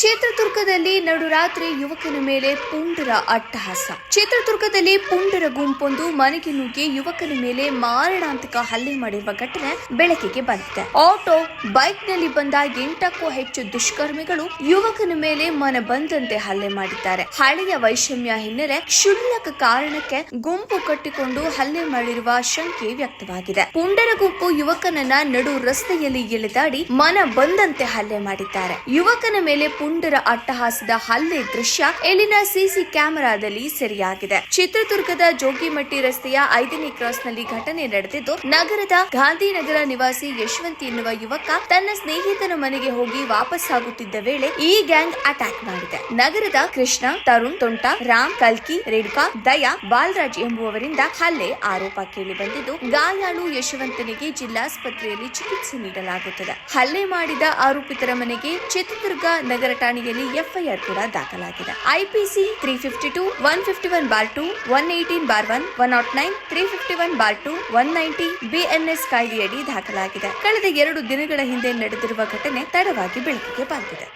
ಚಿತ್ರದುರ್ಗದಲ್ಲಿ ನಡುರಾತ್ರಿ ಯುವಕನ ಮೇಲೆ ಪುಂಡರ ಅಟ್ಟಹಾಸ. ಚಿತ್ರದುರ್ಗದಲ್ಲಿ ಪುಂಡರ ಗುಂಪೊಂದು ಮನೆಗೆ ನುಗ್ಗಿ ಯುವಕನ ಮೇಲೆ ಮಾರಣಾಂತಿಕ ಹಲ್ಲೆ ಮಾಡಿರುವ ಘಟನೆ ಬೆಳಕಿಗೆ ಬಂದಿದೆ. ಆಟೋ ಬೈಕ್ನಲ್ಲಿ ಬಂದ ಎಂಟಕ್ಕೂ ಹೆಚ್ಚು ದುಷ್ಕರ್ಮಿಗಳು ಯುವಕನ ಮೇಲೆ ಮನ ಬಂದಂತೆ ಹಲ್ಲೆ ಮಾಡಿದ್ದಾರೆ. ಹಳೆಯ ವೈಷಮ್ಯ ಹಿನ್ನೆಲೆ ಕ್ಷುಲ್ಲಕ ಕಾರಣಕ್ಕೆ ಗುಂಪು ಕಟ್ಟಿಕೊಂಡು ಹಲ್ಲೆ ಮಾಡಿರುವ ಶಂಕೆ ವ್ಯಕ್ತವಾಗಿದೆ. ಪುಂಡರ ಗುಂಪು ಯುವಕನನ್ನ ನಡು ರಸ್ತೆಯಲ್ಲಿ ಎಳೆದಾಡಿ ಮನ ಬಂದಂತೆ ಹಲ್ಲೆ ಮಾಡಿದ್ದಾರೆ. ಯುವಕನ ಮೇಲೆ ಪುಂಡರ ಅಟ್ಟಹಾಸದ ಹಲ್ಲೆ ದೃಶ್ಯ ಇಲ್ಲಿನ ಸಿಸಿ ಕ್ಯಾಮೆರಾದಲ್ಲಿ ಸೆರೆಯಾಗಿದೆ. ಚಿತ್ರದುರ್ಗದ ಜೋಗಿಮಟ್ಟಿ ರಸ್ತೆಯ ಐದನೇ ಕ್ರಾಸ್ನಲ್ಲಿ ಘಟನೆ ನಡೆದಿದ್ದು, ನಗರದ ಗಾಂಧಿನಗರ ನಿವಾಸಿ ಯಶವಂತ್ ಎನ್ನುವ ಯುವಕ ತನ್ನ ಸ್ನೇಹಿತನ ಮನೆಗೆ ಹೋಗಿ ವಾಪಸ್ ಆಗುತ್ತಿದ್ದ ವೇಳೆ ಈ ಗ್ಯಾಂಗ್ ಅಟ್ಯಾಕ್ ಮಾಡಿದೆ. ನಗರದ ಕೃಷ್ಣ, ತರುಣ್, ತೊಂಟ, ರಾಮ್, ಕಲ್ಕಿ, ರೇಣುಕಾ, ದಯಾ, ಬಾಲರಾಜ್ ಎಂಬುವವರಿಂದ ಹಲ್ಲೆ ಆರೋಪ ಕೇಳಿ ಬಂದಿದ್ದು, ಗಾಯಾಳು ಯಶವಂತನಿಗೆ ಜಿಲ್ಲಾಸ್ಪತ್ರೆಯಲ್ಲಿ ಚಿಕಿತ್ಸೆ ನೀಡಲಾಗುತ್ತದೆ. ಹಲ್ಲೆ ಮಾಡಿದ ಆರೋಪಿತರ ಮನೆಗೆ ಚಿತ್ರದುರ್ಗ ನಗರ ಠಾಣೆಯಲ್ಲಿ ಎಫ್ಐಆರ್ ಕೂಡ ದಾಖಲಾಗಿದೆ. IPC three fifty two, one fifty one bar two, one eighteen bar one one nought nine, three fifty one bar two, one ninety BNS ಕಾಯ್ದೆಯಡಿ ದಾಖಲಾಗಿದೆ. ಕಳೆದ ಎರಡು ದಿನಗಳ ಹಿಂದೆ ನಡೆದಿರುವ ಘಟನೆ ತಡವಾಗಿ ಬೆಳಕಿಗೆ ಬಂದಿದೆ.